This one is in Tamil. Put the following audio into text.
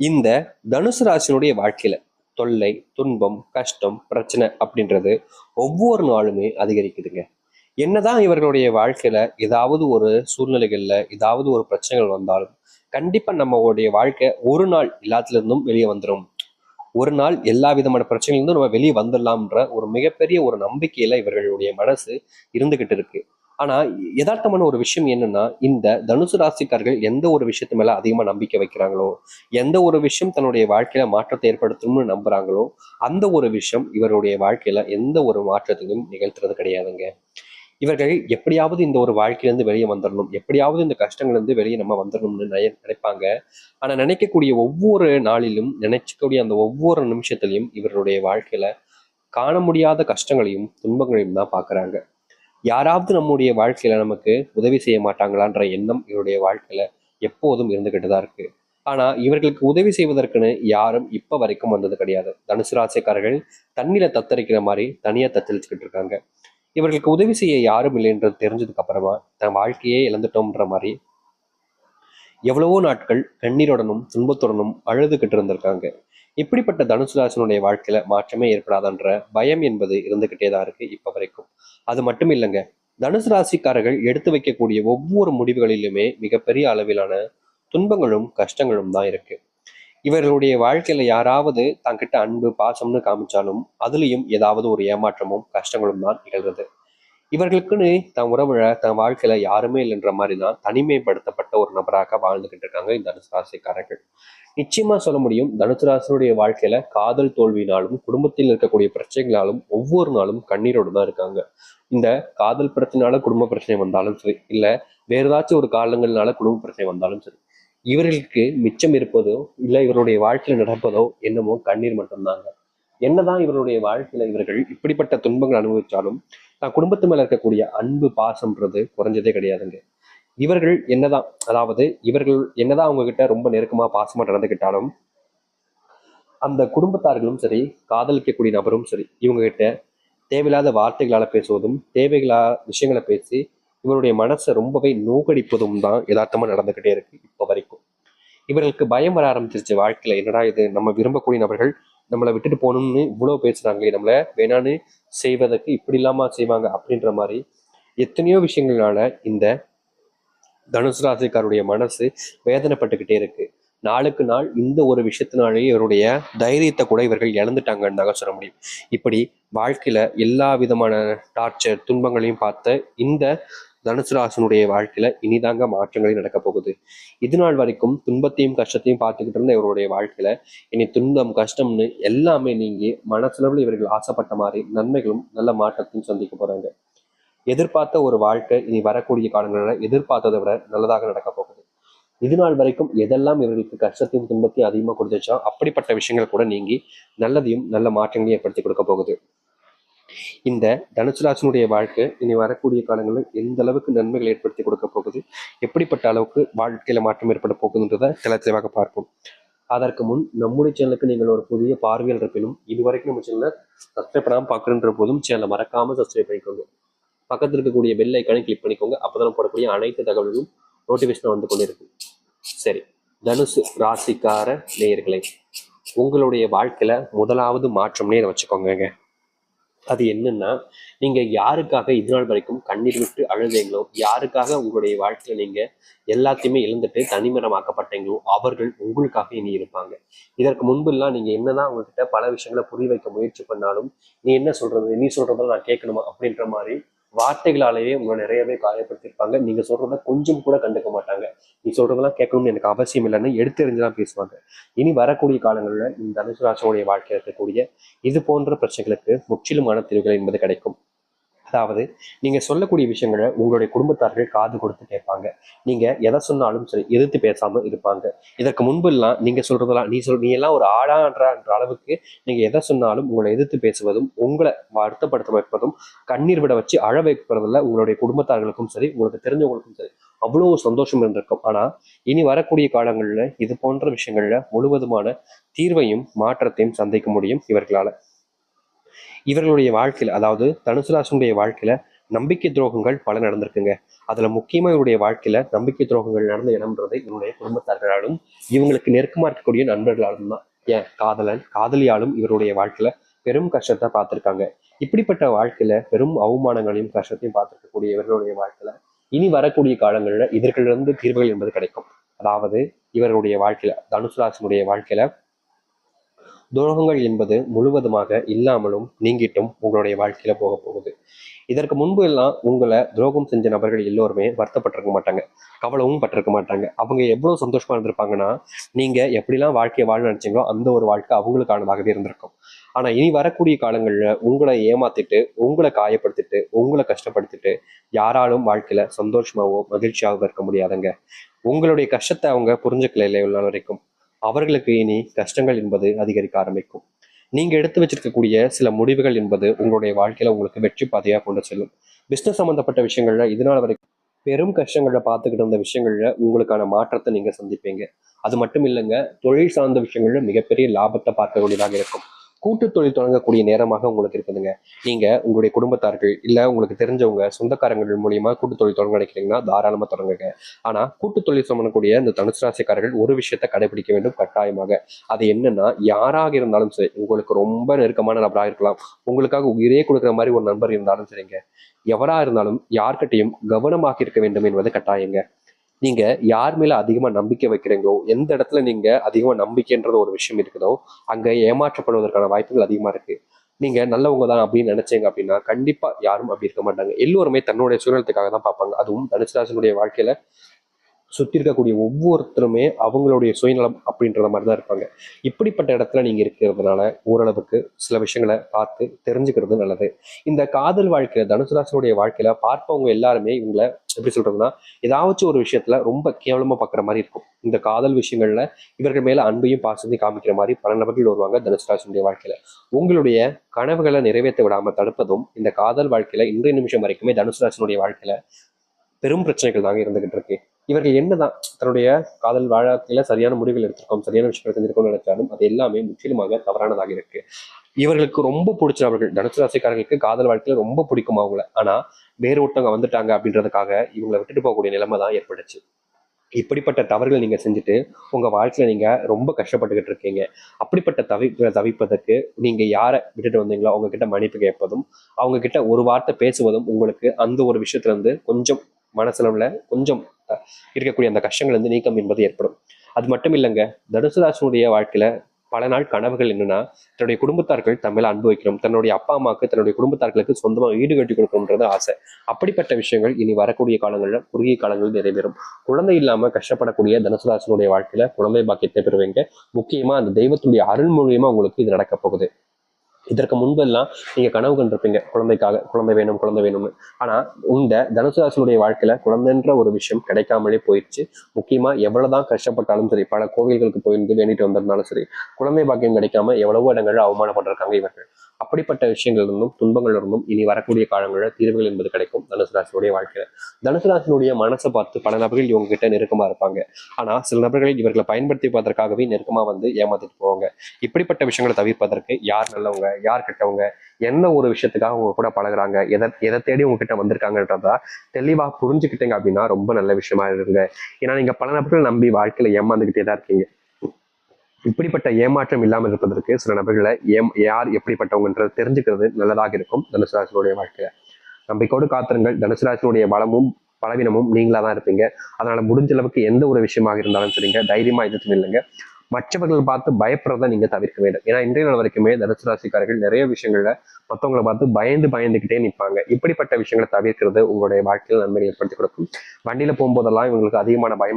இந்த தனுசு ராசினுடைய வாழ்க்கையில தொல்லை துன்பம் கஷ்டம் பிரச்சனை அப்படின்றது ஒவ்வொரு நாளுமே அதிகரிக்குதுங்க. என்னதான் இவர்களுடைய வாழ்க்கையில ஏதாவது ஒரு சூழ்நிலைகள்ல ஏதாவது ஒரு பிரச்சனைகள் வந்தாலும் கண்டிப்பா நம்மளுடைய வாழ்க்கை ஒரு நாள் எல்லாத்துல இருந்தும் வெளியே வந்துடும் ஒரு நாள் எல்லா விதமான பிரச்சனைகளிலிருந்தும் நம்ம வெளியே வந்துடலாம்ன்ற ஒரு மிகப்பெரிய ஒரு நம்பிக்கையில இவர்களுடைய மனசு இருந்துகிட்டு இருக்கு. ஆனா யதார்த்தமான ஒரு விஷயம் என்னன்னா இந்த தனுசு ராசிக்காரர்கள் எந்த ஒரு விஷயத்து மேல அதிகமா நம்பிக்கை வைக்கிறாங்களோ எந்த ஒரு விஷயம் தன்னுடைய வாழ்க்கையில மாற்றத்தை ஏற்படுத்தணும்னு நம்புறாங்களோ அந்த ஒரு விஷயம் இவருடைய வாழ்க்கையில எந்த ஒரு மாற்றத்தையும் நிகழ்த்துறது கிடையாதுங்க. இவர்கள் எப்படியாவது இந்த ஒரு வாழ்க்கையிலேருந்து வெளியே வந்துடணும் எப்படியாவது இந்த கஷ்டங்கள்லேருந்து வெளியே நம்ம வந்துடணும்னு நினை நினைப்பாங்க. ஆனால் நினைக்கக்கூடிய ஒவ்வொரு நாளிலும் நினைச்சக்கூடிய அந்த ஒவ்வொரு நிமிஷத்துலையும் இவருடைய வாழ்க்கையில காண முடியாத கஷ்டங்களையும் துன்பங்களையும் தான் பார்க்குறாங்க யாராவது நம்முடைய வாழ்க்கையில நமக்கு உதவி செய்ய மாட்டாங்களான்ற எண்ணம் இவருடைய வாழ்க்கையில எப்போதும் இருந்துகிட்டு தான் இருக்கு. ஆனா இவர்களுக்கு உதவி செய்வதற்குன்னு யாரும் இப்ப வரைக்கும் வந்தது கிடையாது. தனுசு ராசிக்காரர்கள் தண்ணியில தத்தரிக்கிற மாதிரி தனியா தத்தளிச்சுக்கிட்டு இருக்காங்க. இவர்களுக்கு உதவி செய்ய யாரும் இல்லைன்றது தெரிஞ்சதுக்கு அப்புறமா தன் வாழ்க்கையே இழந்துட்டோம்ன்ற மாதிரி எவ்வளவோ நாட்கள் கண்ணீருடனும் துன்பத்துடனும் அழுதுகிட்டு இருந்திருக்காங்க. இப்படிப்பட்ட தனுசு ராசினுடைய வாழ்க்கையில மாற்றமே ஏற்படாதன்ற பயம் என்பது இருந்துகிட்டே தான் இருக்கு இப்ப வரைக்கும். அது மட்டும் இல்லைங்க தனுசு ராசிக்காரர்கள் எடுத்து வைக்கக்கூடிய ஒவ்வொரு முடிவுகளிலுமே மிகப்பெரிய அளவிலான துன்பங்களும் கஷ்டங்களும் தான் இருக்கு. இவர்களுடைய வாழ்க்கையில யாராவது தங்கிட்ட அன்பு பாசம்னு காமிச்சாலும் அதுலயும் ஏதாவது ஒரு ஏமாற்றமும் கஷ்டங்களும் தான் நிகழ்றது. இவர்களுக்குன்னு தன் உறவுல தன் வாழ்க்கையில யாருமே இல்லைன்ற மாதிரி தான் தனிமைப்படுத்தப்பட்ட ஒரு நபராக வாழ்ந்துகிட்டு இருக்காங்க இந்த தனுசு ராசிக்காரர்கள். நிச்சயமா சொல்ல முடியும் தனுசு ராசினுடைய வாழ்க்கையில காதல் தோல்வினாலும் குடும்பத்தில் இருக்கக்கூடிய பிரச்சனைகளாலும் ஒவ்வொரு நாளும் கண்ணீரோடு தான் இருக்காங்க. இந்த காதல் பிரச்சனைனால குடும்ப பிரச்சனை வந்தாலும் சரி இல்ல வேற ஏதாச்சும் ஒரு காலங்கள்னால குடும்ப பிரச்சனை வந்தாலும் சரி இவர்களுக்கு மிச்சம் இருப்பதோ இல்லை இவருடைய வாழ்க்கையில நடப்பதோ என்னமோ கண்ணீர் மட்டும்தாங்க. என்னதான் இவருடைய வாழ்க்கையில இவர்கள் இப்படிப்பட்ட துன்பங்கள் அனுபவிச்சாலும் தான் குடும்பத்து மேல இருக்கக்கூடிய அன்பு பாசம்ன்றது குறைஞ்சதே கிடையாதுங்க. இவர்கள் என்னதான் அதாவது இவர்கள் என்னதான் அவங்க கிட்ட ரொம்ப நெருக்கமா பாசமா நடந்துக்கிட்டாலும் அந்த குடும்பத்தார்களும் சரி காதலிக்கக்கூடிய நபரும் சரி இவங்க கிட்ட தேவையில்லாத வார்த்தைகளால பேசுவதும் தேவைகளா விஷயங்களை பேசி இவருடைய மனசை ரொம்பவே நோக்கடிப்பதும் தான் யதார்த்தமா நடந்துகிட்டே இருக்கு இப்போ வரைக்கும். இவர்களுக்கு பயம் வர ஆரம்பிச்சிருச்சு வாழ்க்கையில. என்னடா இது? நம்ம விரும்பக்கூடிய நபர்கள் நம்மளை விட்டுட்டு போகணும்னு இவ்வளவு பேசுறாங்களே நம்மளை வேணான்னு செய்வதற்கு இப்படி இல்லாமல் செய்வாங்க அப்படின்ற மாதிரி எத்தனையோ விஷயங்களால இந்த தனுசு ராசிக்காருடைய மனசு வேதனைப்பட்டுக்கிட்டே இருக்கு. நாளுக்கு நாள் இந்த ஒரு விஷயத்தினாலேயே இவருடைய தைரியத்தை கூட இவர்கள் இழந்துட்டாங்கன்னு தாங்க சொல்ல முடியும். இப்படி வாழ்க்கையில எல்லா விதமான டார்ச்சர் துன்பங்களையும் பார்த்த இந்த தனுசுராசனுடைய வாழ்க்கையில இனிதாங்க மாற்றங்களே நடக்க போகுது. இது நாள் வரைக்கும் துன்பத்தையும் கஷ்டத்தையும் பார்த்துக்கிட்டு இருந்த இவருடைய வாழ்க்கையில இனி துன்பம் கஷ்டம்னு எல்லாமே நீங்கி மனசுலவில் இவர்கள் ஆசைப்பட்ட மாதிரி நன்மைகளும் நல்ல மாற்றத்தையும் சந்திக்க போறாங்க. எதிர்பார்த்த ஒரு வாழ்க்கை இனி வரக்கூடிய காலங்களில் எதிர்பார்த்ததை விட நல்லதாக நடக்க போகுது. இது நாள் வரைக்கும் எதெல்லாம் இவர்களுக்கு கஷ்டத்தையும் துன்பத்தையும் அதிகமாக கொடுத்துச்சோ அப்படிப்பட்ட விஷயங்கள் கூட நீங்கி நல்லதையும் நல்ல மாற்றங்களையும் ஏற்படுத்தி கொடுக்க போகுது. இந்த தனுசுராசனுடைய வாழ்க்கை இனி வரக்கூடிய காலங்களில் எந்த அளவுக்கு நன்மைகளை ஏற்படுத்தி கொடுக்க போகுது? எப்படிப்பட்ட அளவுக்கு வாழ்க்கையில மாற்றம் ஏற்பட போகுதுன்றதை தெல தெளிவாக பார்ப்போம். அதற்கு முன் நம்முடைய சேனலுக்கு நீங்கள் ஒரு புதிய பார்வையில் இருப்பினும் இதுவரைக்கும் நம்ம சேனலை சப்ஸ்கிரைப் பண்ணாமல் பார்க்குறன்ற போதும் சேனலை மறக்காமல் சப்ஸ்கிரைப் பண்ணிக்கோங்க. பக்கத்தில் இருக்கக்கூடிய பெல் ஐக்கானை கிளிக் பண்ணிக்கோங்க. அப்போதான் போடக்கூடிய அனைத்து தகவல்களும் நோட்டிஃபிகேஷன் வந்து கொண்டிருக்கு. சரி தனுசு ராசிக்கார நேயர்களே உங்களுடைய வாழ்க்கையில முதலாவது மாற்றம்னே இதை வச்சுக்கோங்க அது என்னன்னா நீங்க யாருக்காக இது நாள் வரைக்கும் கண்ணீர் விட்டு அழுதீங்களோ யாருக்காக உங்களுடைய வாழ்க்கையில நீங்க எல்லாத்தையுமே இழந்துட்டு தனிமரமாக்கப்பட்டீங்களோ அவர்கள் உங்களுக்காக இனி இருப்பாங்க. இதற்கு முன்பெல்லாம் நீங்க என்னதான் உங்ககிட்ட பல விஷயங்களை புரிய வைக்க முயற்சி பண்ணாலும் நீ என்ன சொல்றது நீ சொல்றதெல்லாம் நான் கேட்கணுமா அப்படின்ற மாதிரி வார்த்தைகளாலேயே உங்களை நிறையவே காயப்படுத்தியிருப்பாங்க. நீங்க சொல்றத கொஞ்சம் கூட கண்டுக்க மாட்டாங்க. நீ சொல்றதெல்லாம் கேட்கணும்னு எனக்கு அவசியம் இல்லைன்னு எடுத்தெறிஞ்சுதான் பேசுவாங்க. இனி வரக்கூடிய காலங்களில் இந்த தனுசு ராசியோடைய வாழ்க்கையில் இருக்கக்கூடிய இது போன்ற பிரச்சனைகளுக்கு முற்றிலுமான தீர்வுகள் என்பது கிடைக்கும். அதாவது நீங்கள் சொல்லக்கூடிய விஷயங்களை உங்களுடைய குடும்பத்தார்கள் காது கொடுத்து கேட்பாங்க. நீங்க எதை சொன்னாலும் சரி எதிர்த்து பேசாமல் இருப்பாங்க. இதற்கு முன்பெல்லாம் நீங்கள் சொல்றதெல்லாம் நீ சொல் நீ எல்லாம் ஒரு ஆளான்ற அளவுக்கு நீங்கள் எதை சொன்னாலும் உங்களை எதிர்த்து பேசுவதும் உங்களை வருத்தப்படுத்த வைப்பதும் கண்ணீர் விட வச்சு அழ வைப்பதில் உங்களுடைய குடும்பத்தார்களுக்கும் சரி உங்களுக்கு தெரிஞ்சவங்களுக்கும் சரி. அவ்வளோ சந்தோஷம் இருந்திருக்கும். ஆனால் இனி வரக்கூடிய காலங்களில் இது போன்ற விஷயங்களில் முழுவதுமான தீர்வையும் மாற்றத்தையும் சந்திக்க முடியும் இவர்களால். இவர்களுடைய வாழ்க்கையில் அதாவது தனுசுராசனுடைய வாழ்க்கையில நம்பிக்கை துரோகங்கள் பல நடந்திருக்குங்க. அதுல முக்கியமா இவருடைய வாழ்க்கையில நம்பிக்கை துரோகங்கள் நடந்த இடம்ன்றது இவருடைய குடும்பத்தார்களாலும் இவங்களுக்கு நெருக்கமா இருக்கக்கூடிய நண்பர்களாலும் தான். ஏன்? காதலன் காதலியாலும் இவருடைய வாழ்க்கையில பெரும் கஷ்டத்தை பார்த்திருக்காங்க. இப்படிப்பட்ட வாழ்க்கையில பெரும் அவமானங்களையும் கஷ்டத்தையும் பார்த்திருக்கக்கூடிய இவர்களுடைய வாழ்க்கையில இனி வரக்கூடிய காலங்களில் இதற்கிலிருந்து தீர்வுகள் என்பது கிடைக்கும். அதாவது இவருடைய வாழ்க்கையில தனுசுராசனுடைய வாழ்க்கையில துரோகங்கள் என்பது முழுவதுமாக இல்லாமலும் நீங்கிட்டும் உங்களுடைய வாழ்க்கையில போக போகுது. இதற்கு முன்பு எல்லாம் உங்களை துரோகம் செஞ்ச நபர்கள் எல்லோருமே வருத்தப்பட்டிருக்க மாட்டாங்க கவலவும் பட்டிருக்க மாட்டாங்க. அவங்க எவ்வளவு சந்தோஷமா இருந்திருப்பாங்கன்னா நீங்க எப்படிலாம் வாழ்க்கையை வாழ நினைச்சீங்களோ அந்த ஒரு வாழ்க்கை அவங்களுக்கானதாகவே இருந்திருக்கும். ஆனா இனி வரக்கூடிய காலங்கள்ல உங்களை ஏமாத்திட்டு உங்களை காயப்படுத்திட்டு உங்களை கஷ்டப்படுத்திட்டு யாராலும் வாழ்க்கையில சந்தோஷமாவோ மகிழ்ச்சியாகவோ இருக்க முடியாதுங்க. உங்களுடைய கஷ்டத்தை அவங்க புரிஞ்சுக்கல இல்லை இவ்வளவு வரைக்கும். அவர்களுக்கு இனி கஷ்டங்கள் என்பது அதிகரிக்க ஆரம்பிக்கும். நீங்க எடுத்து வச்சிருக்கக்கூடிய சில முடிவுகள் என்பது உங்களுடைய வாழ்க்கையில உங்களுக்கு வெற்றி பாதையா கொண்டு செல்லும். பிசினஸ் சம்பந்தப்பட்ட விஷயங்கள்ல இதனால வரைக்கும் பெரும் கஷ்டங்களை பார்த்துக்கிட்டு இருந்த விஷயங்கள்ல உங்களுக்கான மாற்றத்தை நீங்க சந்திப்பீங்க. அது மட்டும் இல்லைங்க தொழில் சார்ந்த விஷயங்கள்ல மிகப்பெரிய லாபத்தை பார்க்கக்கூடியதாக இருக்கும். கூட்டு தொழில் தொடங்கக்கூடிய நேரமாக உங்களுக்கு இருக்குதுங்க. நீங்க உங்களுடைய குடும்பத்தார்கள் இல்ல உங்களுக்கு தெரிஞ்சவங்க சொந்தக்காரங்கள் மூலியமா கூட்டு தொழில் தொடங்க நினைக்கிறீங்கன்னா தாராளமா தொடங்குங்க. ஆனா கூட்டு தொழில் சம்பந்தக்கூடிய இந்த தனுசு ராசிக்காரர்கள் ஒரு விஷயத்தை கடைபிடிக்க வேண்டும் கட்டாயமாக. அது என்னன்னா யாராக இருந்தாலும் சரி உங்களுக்கு ரொம்ப நெருக்கமான நபராக இருக்கலாம். உங்களுக்காக உயிரே கொடுக்குற மாதிரி ஒரு நண்பர் இருந்தாலும் சரிங்க. எவரா இருந்தாலும் யார்கிட்டையும் கவனமாக இருக்க வேண்டும் என்பது கட்டாயங்க. நீங்க யார் மேல அதிகமா நம்பிக்கை வைக்கிறீங்களோ எந்த இடத்துல நீங்க அதிகமா நம்பிக்கைன்றது ஒரு விஷயம் இருக்குதோ அங்க ஏமாற்றப்படுவதற்கான வாய்ப்புகள் அதிகமா இருக்கு. நீங்க நல்லவங்க தான் அப்படின்னு நினைச்சீங்க அப்படின்னா கண்டிப்பா யாரும் அப்படி இருக்க மாட்டாங்க. எல்லோருமே தன்னுடைய சுயநலத்துக்காக தான் பார்ப்பாங்க. அதுவும் தனுசுராசனுடைய வாழ்க்கையில சுற்றி இருக்கக்கூடிய ஒவ்வொருத்தருமே அவங்களுடைய சுயநலம் அப்படின்றத மாதிரி தான் இருப்பாங்க. இப்படிப்பட்ட இடத்துல நீங்கள் இருக்கிறதுனால ஓரளவுக்கு சில விஷயங்களை பார்த்து தெரிஞ்சுக்கிறது நல்லது. இந்த காதல் வாழ்க்கையில் தனுசுராசனுடைய வாழ்க்கையில பார்ப்பவங்க எல்லாருமே இவங்களை எப்படி சொல்றதுன்னா ஏதாச்சும் ஒரு விஷயத்துல ரொம்ப கேவலமா பார்க்குற மாதிரி இருக்கும். இந்த காதல் விஷயங்கள்ல இவர்கள் மேல அன்பையும் பாசத்தையும் காமிக்கிற மாதிரி பல நபர்கள் வருவாங்க தனுசுராசனுடைய வாழ்க்கையில. உங்களுடைய கனவுகளை நிறைவேற்ற விடாம தடுப்பதும் இந்த காதல் வாழ்க்கையில இன்றைய நிமிஷம் வரைக்குமே தனுசுராசனுடைய வாழ்க்கையில பெரும் பிரச்சனைகள் தாங்க இருந்துகிட்டு இருக்கு. இவர்கள் என்னதான் தன்னுடைய காதல் வாழ்க்கையில சரியான முடிவுகள் எடுத்திருக்கோம் சரியான விஷயங்கள் செஞ்சிருக்கோம்னு நினைச்சாலும் அது எல்லாமே முற்றிலுமாக தவறானதாக இருக்கு. இவர்களுக்கு ரொம்ப பிடிச்ச அவர்கள் தனுசு ராசிக்காரர்களுக்கு காதல் வாழ்க்கையில ரொம்ப பிடிக்கும் அவங்கள. ஆனா வேறு ஒருத்தவங்க வந்துட்டாங்க அப்படின்றதுக்காக இவங்களை விட்டுட்டு போகக்கூடிய நிலைமை தான் ஏற்பட்டுச்சு. இப்படிப்பட்ட தவறுகளை நீங்க செஞ்சுட்டு உங்க வாழ்க்கையில நீங்க ரொம்ப கஷ்டப்பட்டுக்கிட்டு இருக்கீங்க. அப்படிப்பட்ட தவி தவிப்பதற்கு நீங்க யாரை விட்டுட்டு வந்தீங்களோ அவங்க கிட்ட மன்னிப்பு கேட்பதும் அவங்க கிட்ட ஒரு வார்த்தை பேசுவதும் உங்களுக்கு அந்த ஒரு விஷயத்துல இருந்து கொஞ்சம் மனசளவுல கொஞ்சம் இருக்கக்கூடிய அந்த கஷ்டங்கள் வந்து நீக்கம் என்பது ஏற்படும். அது மட்டும் இல்லைங்க தனுசு வாழ்க்கையில் வாழ்க்கையில பல நாள் கனவுகள் என்னன்னா தன்னுடைய குடும்பத்தார்கள் தம்மில் அன்பு வைக்கணும் தன்னுடைய அப்பா அம்மாவுக்கு தன்னுடைய குடும்பத்தார்களுக்கு சொந்தமாக ஈடு கட்டி கொடுக்கணுன்றது ஆசை. அப்படிப்பட்ட விஷயங்கள் இனி வரக்கூடிய காலங்களில் குறுகிய காலங்களில் நிறைவேறும். குழந்தை இல்லாம கஷ்டப்படக்கூடிய தனுசுராசனுடைய வாழ்க்கையில குழந்தை பாக்கியத்தை பெறுவீங்க. முக்கியமா அந்த தெய்வத்துடைய அருள் மூலியமா உங்களுக்கு இது நடக்க போகுது. இதற்கு முன்பெல்லாம் நீங்க கனவு கண்டிருப்பீங்க. குழந்தைக்காக குழந்தை வேணும் குழந்தை வேணும்னு. ஆனா இந்த தனுசு ராசினுடைய வாழ்க்கையில குழந்தைன்ற ஒரு விஷயம் கிடைக்காமலே போயிடுச்சு. முக்கியமா எவ்வளவுதான் கஷ்டப்பட்டாலும் சரி பல கோவில்களுக்கு போயிருந்து வேண்டிட்டு வந்திருந்தாலும் சரி குழந்தை பாக்கியம் கிடைக்காம எவ்வளவோ இடங்கள்ல அவமானப்பட்டிருக்காங்க இவர்கள். அப்படிப்பட்ட விஷயங்கள் இருந்தும் துன்பங்கள் இருந்தும் இனி வரக்கூடிய காலங்களில் தீர்வுகள் என்பது கிடைக்கும். தனுசு ராசினுடைய வாழ்க்கையில. தனுசு ராசினுடைய மனசை பார்த்து பல நபர்கள் இவங்க கிட்ட நெருக்கமா இருப்பாங்க. ஆனா சில நபர்கள் இவர்களை பயன்படுத்திப்பதற்காகவே நெருக்கமா வந்து ஏமாத்திட்டு போவாங்க. இப்படிப்பட்ட விஷயங்களை தவிர்ப்பதற்கு யார் நல்லவங்க யார் கெட்டவங்க என்ன ஒரு விஷயத்துக்காக உங்க கூட பழகுறாங்க எதை எதை தேடி உங்ககிட்ட வந்திருக்காங்கன்றதா தெளிவாக புரிஞ்சுக்கிட்டீங்க அப்படின்னா ரொம்ப நல்ல விஷயமா இருக்குங்க. ஏன்னா நீங்க பல நபர்கள் நம்பி வாழ்க்கையில ஏமாந்துக்கிட்டே தான் இருக்கீங்க. இப்படிப்பட்ட ஏமாற்றம் இல்லாமல் இருப்பதற்கு சில நபர்களை ஏம் யார் எப்படிப்பட்டவங்கன்றது தெரிஞ்சுக்கிறது நல்லதாக இருக்கும் தனுசு ராசினுடைய வாழ்க்கையில. காத்திருங்கள். தனுசு ராசினுடைய பலமும் பலவீனமும் நீங்களா தான் இருப்பீங்க. அதனால முடிஞ்ச அளவுக்கு எந்த ஒரு விஷயமாக இருந்தாலும் சரிங்க. தைரியமா எதிர்த்து நில்லுங்க. மற்றவர்கள் பார்த்து பயப்படுறதை நீங்க தவிர்க்க வேண்டும். ஏன்னா இன்றைய நாள் வரைக்குமே தனுசு ராசிக்காரர்கள் நிறைய விஷயங்கள்ல மற்றவங்களை பார்த்து பயந்து பயந்துக்கிட்டே நிற்பாங்க இப்படிப்பட்ட விஷயங்களை தவிர்க்கிறது உங்களுடைய வாழ்க்கையில் நன்மை ஏற்படுத்தி கொடுக்கும். வண்டியில போகும்போதெல்லாம் இவங்களுக்கு அதிகமான பயம்